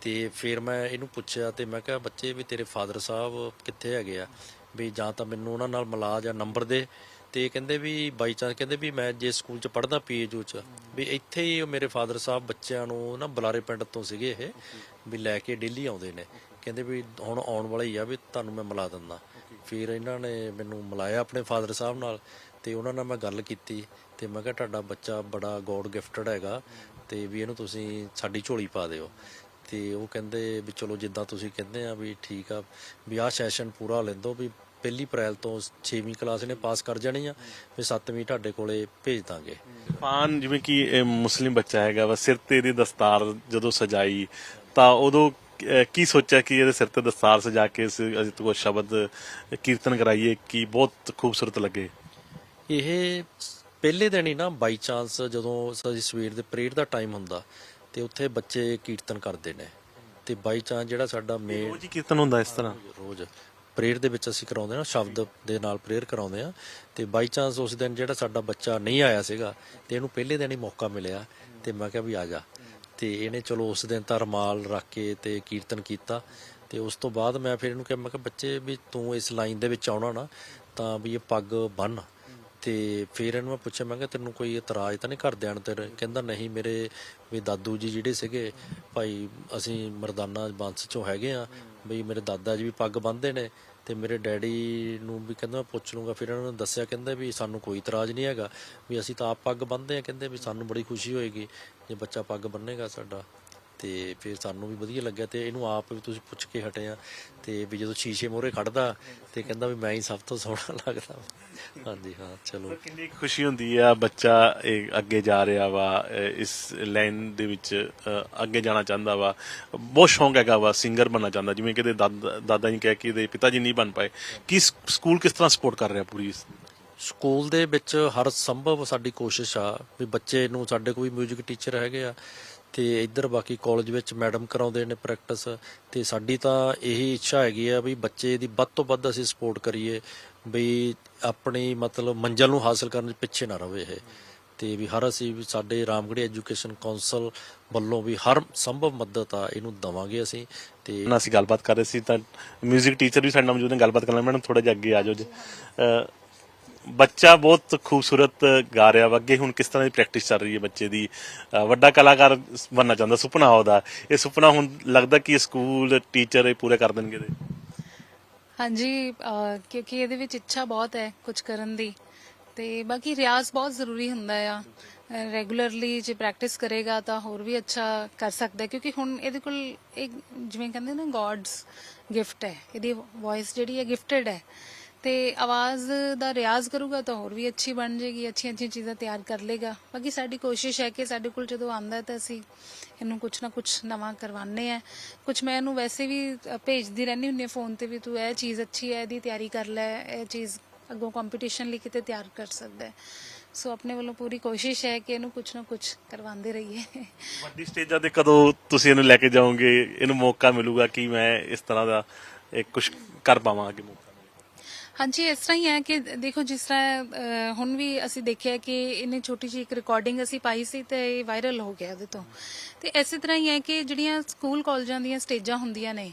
ਤੇ ਫਿਰ ਮੈਂ ਇਹਨੂੰ ਪੁੱਛਿਆ ਤੇ ਮੈਂ ਕਿਹਾ, ਬੱਚੇ ਵੀ ਤੇਰੇ ਫਾਦਰ ਸਾਹਿਬ ਕਿੱਥੇ ਹੈਗੇ ਆ? ਵੀ ਜਾਂ ਤਾਂ ਮੈਨੂੰ ਉਹਨਾਂ ਨਾਲ ਮਿਲਾ ਜਾਂ ਨੰਬਰ ਦੇ। ਤੇ ਕਹਿੰਦੇ ਵੀ ਬਾਈ ਚਾਂਸ ਕਹਿੰਦੇ ਵੀ ਮੈਂ ਜੇ ਸਕੂਲ 'ਚ ਪੜ੍ਹਦਾ ਪੀਏਯੂ 'ਚ, ਵੀ ਇੱਥੇ ਹੀ ਮੇਰੇ ਫਾਦਰ ਸਾਹਿਬ ਬੱਚਿਆਂ ਨੂੰ ਨਾ ਬੁਲਾਰੇ ਪਿੰਡ ਤੋਂ ਸੀਗੇ ਇਹ, ਵੀ ਲੈ ਕੇ ਡੇਲੀ ਆਉਂਦੇ ਨੇ। ਕਹਿੰਦੇ ਵੀ ਹੁਣ ਆਉਣ ਵਾਲਾ ਹੀ ਆ ਵੀ ਤੁਹਾਨੂੰ ਮੈਂ ਮਿਲਾ ਦਿੰਦਾ। ਫਿਰ ਇਹਨਾਂ ਨੇ ਮੈਨੂੰ ਮਿਲਾਇਆ ਆਪਣੇ ਫਾਦਰ ਸਾਹਿਬ ਨਾਲ ਤੇ ਉਹਨਾਂ ਨਾਲ ਮੈਂ ਗੱਲ ਕੀਤੀ ਤੇ ਮੈਂ ਕਿਹਾ ਤੁਹਾਡਾ ਬੱਚਾ ਬੜਾ ਗੋਡ ਗਿਫਟਡ ਹੈਗਾ ਤੇ ਵੀ ਇਹਨੂੰ ਤੁਸੀਂ ਸਾਡੀ ਝੋਲੀ ਪਾ ਦਿਓ। ਤੇ ਉਹ ਕਹਿੰਦੇ ਵੀ ਚਲੋ ਜਿੱਦਾਂ ਤੁਸੀਂ ਕਹਿੰਦੇ ਆ ਵੀ ਠੀਕ ਆ, ਵੀ ਆਹ ਸੈਸ਼ਨ ਪੂਰਾ ਲੈਂਦੋ ਵੀ ਪਹਿਲੀ ਅਪ੍ਰੈਲ ਤੋਂ 6ਵੀਂ ਕਲਾਸ ਇਹਨੇ ਪਾਸ ਕਰ ਜਾਣੀ ਆ ਫਿਰ 7ਵੀਂ ਤੁਹਾਡੇ ਕੋਲੇ ਭੇਜ ਦਾਂਗੇ। ਪਾਨ ਜਿਵੇਂ ਕਿ ਇਹ ਮੁਸਲਿਮ ਬੱਚਾ ਹੈਗਾ ਵਾ ਸਿਰ ਤੇ ਇਹਦੀ ਦਸਤਾਰ ਜਦੋਂ ਸਜਾਈ ਤਾਂ ਉਦੋਂ ਅਹ, ਕੀ ਸੋਚਿਆ ਕਿ ਇਹਦੇ ਸਿਰ ਤੇ ਦਸਤਾਰ ਸਜਾ ਕੇ ਇਸ ਤੋਂ ਸ਼ਬਦ ਕੀਰਤਨ ਕਰਾਈਏ ਕਿ ਬਹੁਤ ਖੂਬਸੂਰਤ ਲੱਗੇ? ਇਹ ਪਹਿਲੇ ਦਿਨ ਹੀ ਨਾ ਬਾਈ ਚਾਂਸ ਜਦੋਂ ਅਸੀਂ ਸਵੇਰ ਦੇ ਪ੍ਰੇਅਰ ਦਾ ਟਾਈਮ ਹੁੰਦਾ ਤੇ ਉੱਥੇ ਬੱਚੇ ਕੀਰਤਨ ਕਰਦੇ ਨੇ। ਤੇ ਬਾਈ ਚਾਂਸ ਜਿਹੜਾ ਸਾਡਾ ਮੇਨ ਉਹ ਜੀ ਕੀਰਤਨ ਹੁੰਦਾ ਇਸ ਤਰ੍ਹਾਂ? ਰੋਜ਼। ਪ੍ਰੇਅਰ ਦੇ ਵਿੱਚ ਅਸੀਂ ਕਰਾਉਂਦੇ ਹਾਂ, ਸ਼ਬਦ ਦੇ ਨਾਲ ਪ੍ਰੇਅਰ ਕਰਾਉਂਦੇ ਹਾਂ ਤੇ ਬਾਈ ਚਾਂਸ ਉਸ ਦਿਨ ਜਿਹੜਾ ਸਾਡਾ ਬੱਚਾ ਨਹੀਂ ਆਇਆ ਸੀਗਾ ਤੇ ਇਹਨੂੰ ਪਹਿਲੇ ਦਿਨ ਹੀ ਮੌਕਾ ਮਿਲਿਆ ਤੇ ਮੈਂ ਕਿਹਾ ਵੀ ਆ ਜਾ। ਤੇ ਇਹਨੇ ਚਲੋ ਉਸ ਦਿਨ ਤਾਂ ਰਮਾਲ ਰੱਖ ਕੇ ਤੇ ਕੀਰਤਨ ਕੀਤਾ ਤੇ ਉਸ ਤੋਂ ਬਾਅਦ ਮੈਂ ਫਿਰ ਇਹਨੂੰ ਕਿਹਾ, ਮੈਂ ਕਿਹਾ ਬੱਚੇ ਵੀ ਤੂੰ ਇਸ ਲਾਈਨ ਦੇ ਵਿੱਚ ਆਉਣਾ ਨਾ ਤਾਂ ਵੀ ਇਹ ਪੱਗ ਬੰਨ। ਤੇ ਫਿਰ ਇਹਨੂੰ ਮੈਂ ਪੁੱਛਿਆ, ਮੈਂ ਕਿਹਾ ਤੈਨੂੰ ਕੋਈ ਇਤਰਾਜ਼ ਤਾਂ ਨਹੀਂ ਘਰਦਿਆਂ ਨੂੰ ਤੇਰੇ? ਕਹਿੰਦਾ, ਨਹੀਂ ਮੇਰੇ ਵੀ ਦਾਦੂ ਜੀ ਜਿਹੜੇ ਸੀਗੇ, ਭਾਈ ਅਸੀਂ ਮਰਦਾਨਾ ਬੰਸ ਚੋਂ ਹੈਗੇ ਆ, ਬਈ ਮੇਰੇ ਦਾਦਾ ਜੀ ਵੀ ਪੱਗ ਬੰਨ੍ਹਦੇ ਨੇ ਤੇ ਮੇਰੇ ਡੈਡੀ ਨੂੰ ਵੀ ਕਹਿੰਦਾ ਮੈਂ ਪੁੱਛ ਲੂੰਗਾ ਫਿਰ ਇਹਨਾਂ ਨੇ ਦੱਸਿਆ, ਕਹਿੰਦੇ ਵੀ ਸਾਨੂੰ ਕੋਈ ਇਤਰਾਜ਼ ਨਹੀਂ ਹੈਗਾ, ਵੀ ਅਸੀਂ ਤਾਂ ਆਪ ਪੱਗ ਬੰਨ੍ਹਦੇ ਆ, ਕਹਿੰਦੇ ਵੀ ਸਾਨੂੰ ਬੜੀ ਖੁਸ਼ੀ ਹੋਏਗੀ ਜੇ ਬੱਚਾ ਪੱਗ ਬੰਨੇਗਾ ਸਾਡਾ। ਤੇ ਫਿਰ ਸਾਨੂੰ ਵੀ ਵਧੀਆ ਲੱਗਿਆ ਤੇ ਇਹਨੂੰ ਆਪ ਵੀ ਤੁਸੀਂ ਪੁੱਛ ਕੇ ਹਟੇ ਆ ਤੇ ਵੀ ਜਦੋਂ ਸ਼ੀਸ਼ੇ ਮੋਹਰੇ ਖੜਦਾ ਤੇ ਕਹਿੰਦਾ ਵੀ ਮੈਂ ਹੀ ਸਭ ਤੋਂ ਸੋਹਣਾ ਲੱਗਦਾ। ਹਾਂਜੀ ਹਾਂ ਚਲੋ। ਕਿੰਨੀ ਖੁਸ਼ੀ ਹੁੰਦੀ ਆ ਬੱਚਾ ਇਹ ਅੱਗੇ ਜਾ ਰਿਹਾ ਵਾ ਇਸ ਲਾਈਨ ਦੇ ਵਿੱਚ ਅੱਗੇ ਜਾਣਾ ਚਾਹੁੰਦਾ ਵਾ। ਬਹੁਤ ਸ਼ੌਂਕ ਹੈਗਾ ਵਾ ਸਿੰਗਰ ਬਣਨਾ ਚਾਹੁੰਦਾ ਜਿਵੇਂ ਕਿ ਇਹਦੇ ਦਾਦਾ ਜੀ ਕਹਿ ਕੇ ਇਹਦੇ ਪਿਤਾ ਜੀ ਨਹੀਂ ਬਣ ਪਾਏ। ਕੀ ਸਕੂਲ ਕਿਸ ਤਰ੍ਹਾਂ ਸਪੋਰਟ ਕਰ ਰਿਹਾ ਪੂਰੀ ਸਕੂਲ ਦੇ ਵਿੱਚ ਹਰ ਸੰਭਵ ਸਾਡੀ ਕੋਸ਼ਿਸ਼ ਆ ਵੀ ਬੱਚੇ ਨੂੰ ਸਾਡੇ ਕੋਈ 뮤직 ਟੀਚਰ ਹੈਗੇ ਆ ਤੇ ਇੱਧਰ ਬਾਕੀ ਕਾਲਜ ਵਿੱਚ ਮੈਡਮ ਕਰਾਉਂਦੇ ਨੇ ਪ੍ਰੈਕਟਿਸ ਤੇ ਸਾਡੀ ਤਾਂ ਇਹੀ ਇੱਛਾ ਹੈਗੀ ਆ ਵੀ ਬੱਚੇ ਦੀ ਵੱਧ ਤੋਂ ਵੱਧ ਅਸੀਂ ਸਪੋਰਟ ਕਰੀਏ, ਵੀ ਆਪਣੀ ਮਤਲਬ ਮੰਜ਼ਲ ਨੂੰ ਹਾਸਲ ਕਰਨ 'ਚ ਪਿੱਛੇ ਨਾ ਰਵੇ ਇਹ। ਤੇ ਵੀ ਹਰ ਅਸੀਂ ਵੀ ਸਾਡੇ ਰਾਮਗੜ੍ਹੀ ਐਜੂਕੇਸ਼ਨ ਕਾਉਂਸਲ ਵੱਲੋਂ ਵੀ ਹਰ ਸੰਭਵ ਮਦਦ ਆ, ਇਹਨੂੰ ਦਵਾਂਗੇ ਅਸੀਂ ਤੇ ਨਾਲ ਅਸੀਂ ਗੱਲਬਾਤ ਕਰ ਰਹੇ ਸੀ ਤਾਂ 뮤직 ਟੀਚਰ ਵੀ ਸਾਡੇ ਨਾਲ ਮੌਜੂਦ ਨੇ, ਗੱਲਬਾਤ ਕਰ ਲੈ ਮੈਡਮ ਥੋੜਾ ਜਿਹਾ ਅੱਗੇ ਆ ਜਾਓ ਜੀ। ਬੱਚਾ ਬਹੁਤ ਖੂਬਸੂਰਤ ਗਾ ਰਿਹਾ ਵਾ। ਅੱਗੇ ਹੁਣ ਕਿਸ ਤਰ੍ਹਾਂ ਦੀ ਪ੍ਰੈਕਟਿਸ ਚੱਲ ਰਹੀ ਹੈ ਬੱਚੇ ਦੀ? ਅ, ਵੱਡਾ ਕਲਾਕਾਰ ਬਣਨਾ ਚਾਹੁੰਦਾ ਸੁਪਨਾ ਉਹਦਾ। ਇਹ ਸੁਪਨਾ ਹੁਣ ਲੱਗਦਾ ਕਿ ਸਕੂਲ ਟੀਚਰ ਇਹ ਪੂਰੇ ਕਰ ਦੇਣਗੇ ਇਹਦੇ? ਹਾਂਜੀ ਅਹ ਕਿਉਂਕਿ ਇਹਦੇ ਵਿੱਚ ਇੱਛਾ ਬਹੁਤ ਹੈ ਕੁਝ ਕਰਨ ਦੀ। ਤੇ ਬਾਕੀ ਰਿਆਜ਼ ਬਹੁਤ ਜ਼ਰੂਰੀ ਹੁੰਦਾ ਆ। ਰੈਗੂਲਰਲੀ ਜੇ ਪ੍ਰੈਕਟਿਸ ਕਰੇਗਾ ਤਾਂ ਹੋਰ ਵੀ ਅੱਛਾ ਕਰ ਸਕਦਾ ਹੈ। ਕਿਉਂਕਿ ਹੁਣ ਇਹਦੇ ਕੋਲ ਇੱਕ ਜਿਵੇਂ ਕਹਿੰਦੇ ਨਾ ਗੋਡਸ ਗਿਫਟ ਹੈ। ਇਹਦੀ ਵੌਇਸ ਜਿਹੜੀ ਹੈ ਗਿਫਟਡ ਹੈ। ਤੇ ਆਵਾਜ਼ ਦਾ ਰਿਆਜ਼ ਕਰੂਗਾ ਤਾਂ ਹੋਰ ਵੀ ਅੱਛੀ ਬਣ ਜਾਏਗੀ ਅੱਛੀਆਂ ਅੱਛੀਆਂ ਚੀਜ਼ਾਂ ਤਿਆਰ ਕਰ ਲੇਗਾ। ਬਾਕੀ ਸਾਡੀ ਕੋਸ਼ਿਸ਼ ਹੈ ਕਿ ਸਾਡੇ ਕੋਲ ਜਦੋਂ ਆਂਦਾ ਤਾਂ ਅਸੀਂ ਇਹਨੂੰ ਕੁਝ ਨਾ ਕੁਝ ਨਵਾਂ ਕਰਵਾਉਂਦੇ ਆ ਕੁਝ ਮੈਂ ਇਹਨੂੰ ਵੈਸੇ ਵੀ ਭੇਜਦੀ ਰਹਿੰਦੀ ਹੁੰਦੀ ਹਾਂ ਫੋਨ ਤੇ ਵੀ, ਤੂੰ ਇਹ ਚੀਜ਼ ਅੱਛੀ ਹੈ, ਇਹਦੀ ਤਿਆਰੀ ਕਰ ਲੈ, ਇਹ ਚੀਜ਼ ਅੱਗੋਂ ਕੰਪੀਟੀਸ਼ਨ ਲਈ ਕਿਤੇ ਤਿਆਰ ਕਰ ਸਕਦਾ ਹੈ। ਸੋ ਆਪਣੇ ਵੱਲੋਂ ਪੂਰੀ ਕੋਸ਼ਿਸ਼ ਹੈ ਕਿ ਇਹਨੂੰ ਕੁਝ ਨਾ ਕੁਝ ਕਰਵਾਉਂਦੇ ਰਹੀਏ। ਵੱਡੀ ਸਟੇਜਾਂ ਤੇ ਕਦੋਂ ਤੁਸੀਂ ਇਹਨੂੰ ਲੈ ਕੇ ਜਾਓਗੇ? ਇਹਨੂੰ ਮੌਕਾ ਮਿਲੂਗਾ ਕਿ ਮੈਂ ਇਸ ਤਰ੍ਹਾਂ ਦਾ ਕੁਝ ਕਰ ਪਾਵਾਂ ਅੱਗੇ ਹਾਂਜੀ, ਇਸ ਤਰ੍ਹਾਂ ਹੀ ਹੈ ਕਿ ਦੇਖੋ, ਜਿਸ ਤਰ੍ਹਾਂ ਹੁਣ ਵੀ ਅਸੀਂ ਦੇਖਿਆ ਕਿ ਇਹਨੇ ਛੋਟੀ ਜਿਹੀ ਇੱਕ ਰਿਕਾਰਡਿੰਗ ਅਸੀਂ ਪਾਈ ਸੀ ਤੇ ਇਹ ਵਾਇਰਲ ਹੋ ਗਿਆ ਉਹਦੇ ਤੋਂ। ਤੇ ਇਸੇ ਤਰ੍ਹਾਂ ਹੀ ਹੈ ਕਿ ਜਿਹੜੀਆਂ ਸਕੂਲ ਕਾਲਜਾਂ ਦੀਆਂ ਸਟੇਜਾਂ ਹੁੰਦੀਆਂ ਨੇ,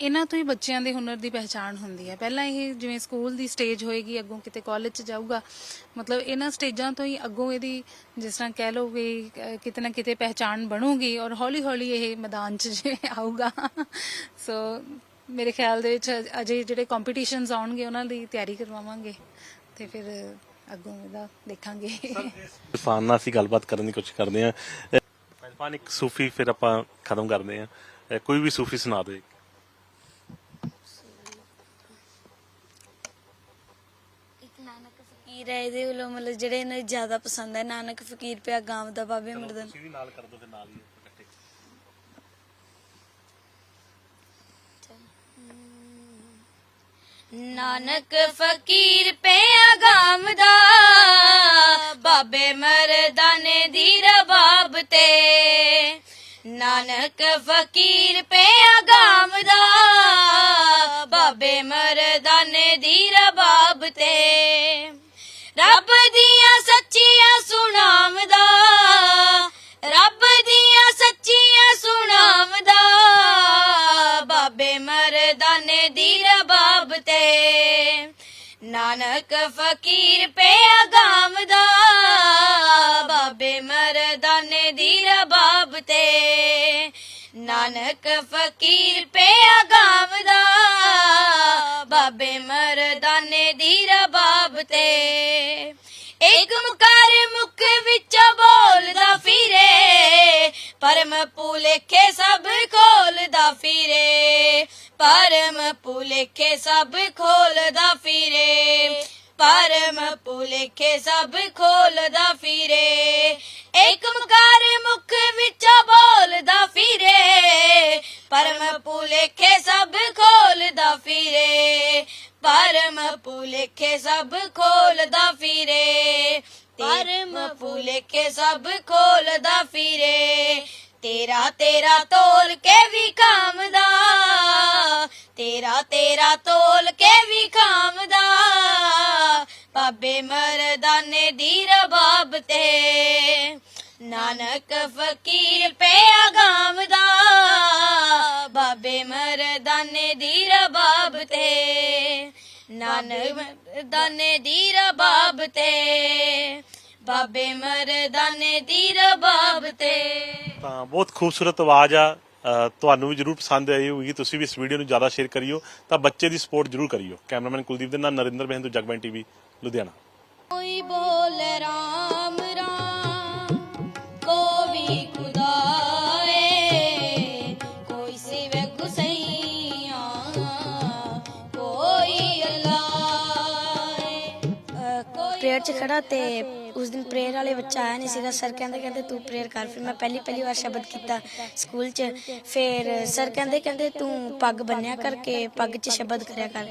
ਇਹਨਾਂ ਤੋਂ ਹੀ ਬੱਚਿਆਂ ਦੇ ਹੁਨਰ ਦੀ ਪਹਿਚਾਣ ਹੁੰਦੀ ਹੈ। ਪਹਿਲਾਂ ਇਹ ਜਿਵੇਂ ਸਕੂਲ ਦੀ ਸਟੇਜ ਹੋਏਗੀ, ਅੱਗੋਂ ਕਿਤੇ ਕਾਲਜ 'ਚ ਜਾਊਗਾ, ਮਤਲਬ ਇਹਨਾਂ ਸਟੇਜਾਂ ਤੋਂ ਹੀ ਅੱਗੋਂ ਇਹਦੀ ਜਿਸ ਤਰ੍ਹਾਂ ਕਹਿ ਲਓ ਵੀ ਕਿਤੇ ਨਾ ਕਿਤੇ ਪਹਿਚਾਣ ਬਣੂਗੀ ਔਰ ਹੌਲੀ ਹੌਲੀ ਇਹ ਮੈਦਾਨ 'ਚ ਜੇ ਆਊਗਾ। ਸੋ ਮੇਰੇ ਖਿਆਲ ਦੇ ਵਿੱਚ ਅਜ- ਜਿਹੜੇ ਕੰਪੀਟੀਸ਼ਨਸ ਆਉਣਗੇ ਉਹਨਾਂ ਦੀ ਤਿਆਰੀ ਕਰਵਾਵਾਂਗੇ ਤੇ ਫਿਰ ਅੱਗੋਂ ਇਹਦਾ ਦੇਖਾਂਗੇ। ਇਰਫਾਨ ਨਾਲ ਅਸੀਂ ਗੱਲਬਾਤ ਕਰਨ ਦੀ ਕੋਸ਼ਿਸ਼ ਕਰਦੇ ਹਾਂ। ਇਰਫਾਨ ਇੱਕ ਸੂਫੀ ਫਿਰ ਆਪਾਂ ਖਤਮ ਕਰਦੇ ਅਹ ਕੋਈ ਵੀ ਸੂਫੀ ਸੁਣਾ ਦੇ ਫਕੀਰ ਹੈ ਇਹਦੇ ਵੱਲੋਂ ਮਤਲਬ ਜਿਹੜੇ ਇਹਨੂੰ ਜ਼ਿਆਦਾ ਪਸੰਦ ਹੈ ਨਾਨਕ ਫਕੀਰ ਪਿਆ ਗਾਮ ਦਾ ਬਾਬੇ ਮਰਦਨ। ਤੁਸੀਂ ਵੀ ਨਾਲ ਕਰ ਦਿਓ ਤੇ ਨਾਲ ਹੀ। ਨਾਨਕ ਫਕੀਰ ਪਿਆ ਗਾਮ ਦਾ, ਬਾਬੇ ਮਰਦਾਨੇ ਦੀ ਰਬਾਬ ਤੇ। ਨਾਨਕ ਫਕੀਰ ਪਿਆ ਗਾਮ ਦਾ, ਬਾਬੇ ਮਰਦਾਨੇ ਦੀ ਰਬਾਬ ਤੇ। ਰੱਬ ਦੀਆਂ ਸੱਚੀਆਂ ਸੁਣਾਵਦਾ ਰੱਬ ਦੀਆਂ ਸੱਚੀਆਂ ਸੁਣਾਵਦਾ ਨਾਨਕ ਫਕੀਰ ਪਿਆ ਗਾਮ ਦਾ, ਬਾਬੇ ਮਰਦਾਨੇ ਦੀ ਰਬਾਬ ਤੇ। ਨਾਨਕ ਫਕੀਰ ਪਿਆ ਗਾਮ ਦਾ, ਬਾਬੇ ਮਰਦਾਨੇ ਦੀ ਰਬਾਬ ਤੇ। ਇੱਕ ਮੁਕਾਰ ਮੁਖ ਵਿੱਚ ਬੋਲਦਾ ਫਿਰੇ, ਪਰਮ ਭੁਲੇਖੇ ਸਭ ਕੋਲਦਾ ਫਿਰੇ। ਪਰਮ ਭੁਲੇਖੇ ਸਭ ਖੋਲਦਾ ਫਿਰੇ। ਪਰਮ ਭੁਲੇਖੇ ਸਭ ਖੋਲਦਾ ਫਿਰੇ। ਏਕ ਮੁਕਾਰ ਮੁਖ ਵਿੱਚ ਬੋਲਦਾ ਫਿਰੇ। ਪਰਮ ਭੁਲੇਖੇ ਸਭ ਖੋਲਦਾ ਫਿਰੇ। ਪਰਮ ਭੁਲੇਖੇ ਸਭ ਖੋਲਦਾ ਫਿਰੇ। ਪਰਮ ਭੁਲੇਖੇ ਸਭ ਖੋਲਦਾ ਫਿਰੇ। ਤੇਰਾ ਤੇਰਾ ਤੋਲ ਕੇ ਵੀ ਕਾਮਦਾ ਤੇਰਾ ਤੇਰਾ ਤੋਲ ਕੇ ਵੀ ਖਾਮਦਾ ਬਾਬੇ ਮਰਦਾਨੇ ਦੀ ਰਬਾਬ ਤੇ। ਨਾਨਕ ਫਕੀਰ ਪਿਆ ਗਾਮਦਾ ਬਾਬੇ ਮਰਦਾਨੇ ਦੀ ਰਬਾਬ ਤੇ। ਨਾਨਕ ਮਰਦਾਨੇ ਦੀ ਰਬਾਬ ਤੇ। ਬਾਬੇ ਮਰਦਾਨੇ ਦੀ ਰਬਾਬ ਤੇ। ਤਾਂ ਬਹੁਤ ਖੂਬਸੂਰਤ ਆਵਾਜ਼ ਆ। ਤੁਹਾਨੂੰ ਵੀ ਜਰੂਰ ਪਸੰਦ ਆਈ ਹੋਊਗੀ ਤੁਸੀਂ ਵੀ ਇਸ ਵੀਡੀਓ ਨੂੰ ਜ਼ਿਆਦਾ ਸ਼ੇਅਰ ਕਰਿਓ। ਤਾਂ ਬੱਚੇ ਦੀ ਸਪੋਰਟ ਜਰੂਰ ਕਰਿਓ। ਕੈਮਰਾਮੈਨ ਕੁਲਦੀਪ ਦੇ ਨਾਲ ਨਰਿੰਦਰ ਬਹਿੰਦੂ ਜਗਬੈਨ ਟੀਵੀ, ਲੁਧਿਆਣਾ। ਕੋਈ ਬੋਲੇ ਰਾਮ 'ਚ ਖੜਾ ਤੇ ਉਸ ਦਿਨ ਪ੍ਰੇਅਰ ਵਾਲੇ ਬੱਚਾ ਆਇਆ ਨਹੀਂ ਸੀਗਾ। ਸਰ ਕਹਿੰਦੇ ਕਹਿੰਦੇ ਤੂੰ ਪ੍ਰੇਅਰ ਕਰ। ਫਿਰ ਮੈਂ ਪਹਿਲੀ ਪਹਿਲੀ ਵਾਰ ਸ਼ਬਦ ਕੀਤਾ ਸਕੂਲ 'ਚ। ਫਿਰ ਸਰ ਕਹਿੰਦੇ ਕਹਿੰਦੇ ਤੂੰ ਪੱਗ ਬੰਨਿਆ ਕਰਕੇ ਪੱਗ 'ਚ ਸ਼ਬਦ ਕਰਿਆ ਕਰ।